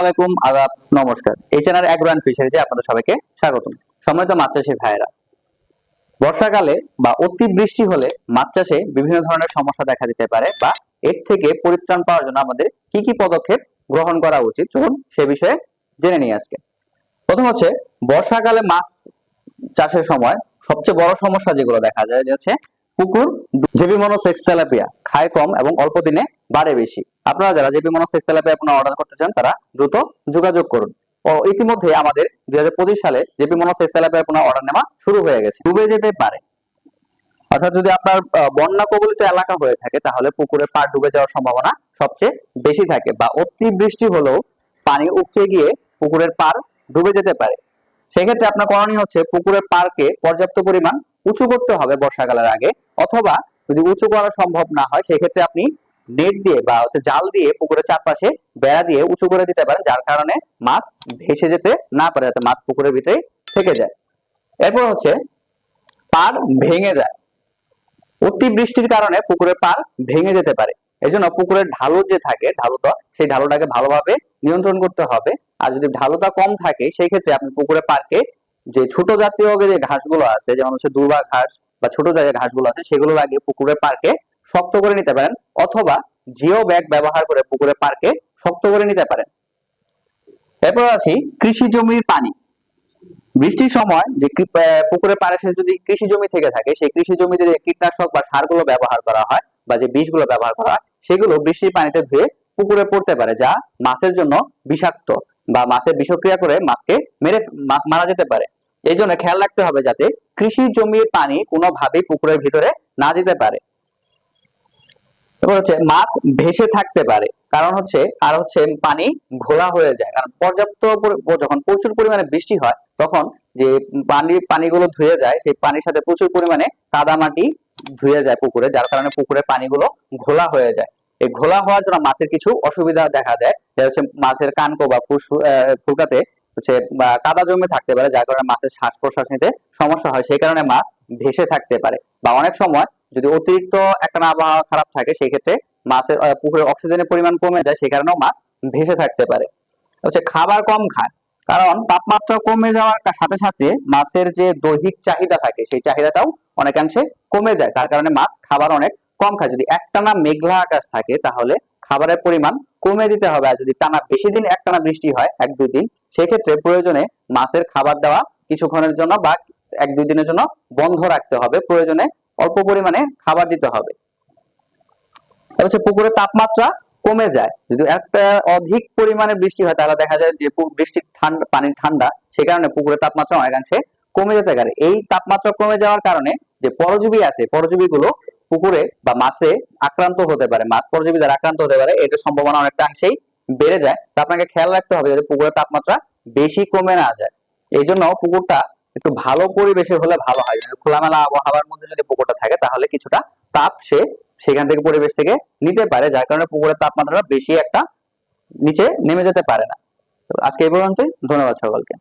আলাইকুম, আদাব, নমস্কার। এই চ্যানেল অ্যাগ্রো অ্যান্ড ফিশারিজে আপনাদের সবাইকে স্বাগতম। সম্মানিত মাছ চাষী ভাইয়েরা, বর্ষাকালে বা অতি বৃষ্টি হলে মাছ চাষে বিভিন্ন ধরনের সমস্যা দেখা দিতে পারে বা এর থেকে পরিত্রাণ পাওয়ার জন্য আমাদের কি কি পদক্ষেপ গ্রহণ করা উচিত? চলুন সে বিষয়ে জেনে নিই আজকে। প্রথম হচ্ছে, বর্ষাকালে মাছ চাষের সময় সবচেয়ে বড় সমস্যা যেগুলো দেখা যায় হচ্ছে পুকুর জেবি মনোসেক্স তেলাপিয়া খায় কম এবং অল্প দিনে বাড়ে বেশি। আপনারা যারা জেবি মনোসেক্স তেলাপিয়া আপনারা অর্ডার করতে চান, তারা দ্রুত যোগাযোগ করুন। ও, ইতিমধ্যে আমাদের দুই সালে জেপি মনোসেক্স তেলাপিয়া আপনার অর্ডার নেওয়া শুরু হয়ে গেছে। ডুবে যেতে পারে। অর্থাৎ যদি আপনার বন্যা কবলিত এলাকা হয়ে থাকে, তাহলে পুকুরের পাড় ডুবে যাওয়ার সম্ভাবনা সবচেয়ে বেশি থাকে বা অতি বৃষ্টি হলেও পানি উপচে গিয়ে পুকুরের পাড় ডুবে যেতে পারে। সেক্ষেত্রে আপনার করণীয় হচ্ছে পুকুরের পাড়কে পর্যাপ্ত পরিমাণ উঁচু করতে হবে বর্ষাকালের আগে, অথবা যদি উঁচু করা সম্ভব না হয়, সেক্ষেত্রে আপনি নেট দিয়ে বা হচ্ছে জাল দিয়ে পুকুরের চারপাশে বেড়া দিয়ে উঁচু করে দিতে পারেন, যার কারণে মাছ ভেসে যেতে না পারে, যাতে মাছ পুকুরের ভিতরে থেকে যায়। এরপর হচ্ছে পাড় ভেঙে যায়। অতিবৃষ্টির কারণে পুকুরের পাড় ভেঙে যেতে পারে। এই জন্য পুকুরের ঢালু যে থাকে, ঢালুটা, সেই ঢালুটাকে ভালোভাবে নিয়ন্ত্রণ করতে হবে। আর যদি ঢালুটা কম থাকে, সেই ক্ষেত্রে আপনি পুকুরের পাড়কে যে ছোট জাতীয় যে ঘাসগুলো আছে, যেমন হচ্ছে দুর্বা ঘাস বা ছোট জায়গায় ঘাসগুলো আছে, সেগুলো লাগিয়ে পুকুরের পাড়কে শক্ত করে নিতে পারেন, অথবা জিও ব্যাগ ব্যবহার করে পুকুরের পাড়কে শক্ত করে নিতে পারেন। এরপর আসি কৃষি জমির পানি। বৃষ্টির সময় যে পুকুরের পাড়ে যদি কৃষি জমি থেকে থাকে, সেই কৃষি জমিতে যে কীটনাশক বা সারগুলো ব্যবহার করা হয় বা যে বীজগুলো ব্যবহার করা হয়, সেগুলো বৃষ্টির পানিতে ধুয়ে পুকুরে পড়তে পারে, যা মাছের জন্য বিষাক্ত বা মাছের বিষক্রিয়া করে মাছকে মেরে মাছ মারা যেতে পারে। এই জন্য খেয়াল রাখতে হবে যাতে কৃষি জমির পানি কোনোভাবেই পুকুরের ভিতরে না যেতে পারে। এবার হচ্ছে মাছ ভেসে থাকতে পারে। কারণ হচ্ছে, আর হচ্ছে পানি ঘোলা হয়ে যায়। কারণ পর্যাপ্ত যখন প্রচুর পরিমাণে বৃষ্টি হয়, তখন যে পানি, পানিগুলো ধুয়ে যায়, সেই পানির সাথে প্রচুর পরিমাণে কাদা মাটি ধুয়ে যায় পুকুরে, যার কারণে পুকুরের পানিগুলো ঘোলা হয়ে যায়। এই ঘোলা হওয়ার জন্য মাছের কিছু অসুবিধা দেখা দেয়। যেটা হচ্ছে মাছের কানকো বা ফুস ফুলকাতে হচ্ছে বা কাদা জমে থাকতে পারে যার কারণে মাছের শ্বাস প্রশ্বাস নিতে সমস্যা হয়। সেই কারণে মাছ ভেসে থাকতে পারে। বা অনেক সময় যদি অতিরিক্ত একটা আবহাওয়া খারাপ থাকে সেই ক্ষেত্রে মাছের আহ, পুকুরে অক্সিজেনের পরিমাণ কমে যায় সেই কারণেও মাছ ভেসে থাকতে পারে। হচ্ছে খাবার কম খায়। কারণ তাপমাত্রা কমে যাওয়ার সাথে সাথে মাছের যে দৈহিক চাহিদা থাকে সেই চাহিদাটাও অনেকাংশে কমে যায়। তার কারণে মাছ খাবার অনেক কম খায়। যদি একটানা মেঘলা আকাশ থাকে তাহলে খাবারের পরিমাণ কমে দিতে হবে। আর যদি টানা বেশি দিন একটানা বৃষ্টি হয়, এক দুই দিন, সেক্ষেত্রে প্রয়োজনে মাছের খাবার দেওয়া কিছুক্ষণের জন্য বা এক দুই দিনের জন্য বন্ধ রাখতে হবে। প্রয়োজনে অল্প পরিমাণে খাবার দিতে হবে। তাহলে পুকুরের তাপমাত্রা কমে যায়। যদি একটা অধিক পরিমাণে বৃষ্টি হয়, তাহলে দেখা যায় যে বৃষ্টির ঠান্ডা পানি ঠান্ডা, সে কারণে পুকুরের তাপমাত্রা অনেকাংশে কমে যেতে পারে। এই তাপমাত্রা কমে যাওয়ার কারণে যে পরজীবী আছে পরজীবী গুলো পুকুরে বা মাছে আক্রান্ত হতে পারে, মাছ পরজীবী দ্বারা আক্রান্ত হতে পারে এটার সম্ভাবনা অনেকটা অনেকটাংশেই বেড়ে যায়। তো আপনাকে খেয়াল রাখতে হবে যাতে পুকুরের তাপমাত্রা বেশি কমে না যায়। এই জন্য পুকুরটা একটু ভালো পরিবেশের হলে ভালো হয়। যেমন খোলামেলা আবহাওয়ার মধ্যে যদি পুকুরটা থাকে, তাহলে কিছুটা তাপ সে সেখান থেকে পরিবেশ থেকে নিতে পারে, যার কারণে পুকুরের তাপমাত্রা বেশি একটা নিচে নেমে যেতে পারে না। আজকে এই পর্যন্তই। ধন্যবাদ সকলকে।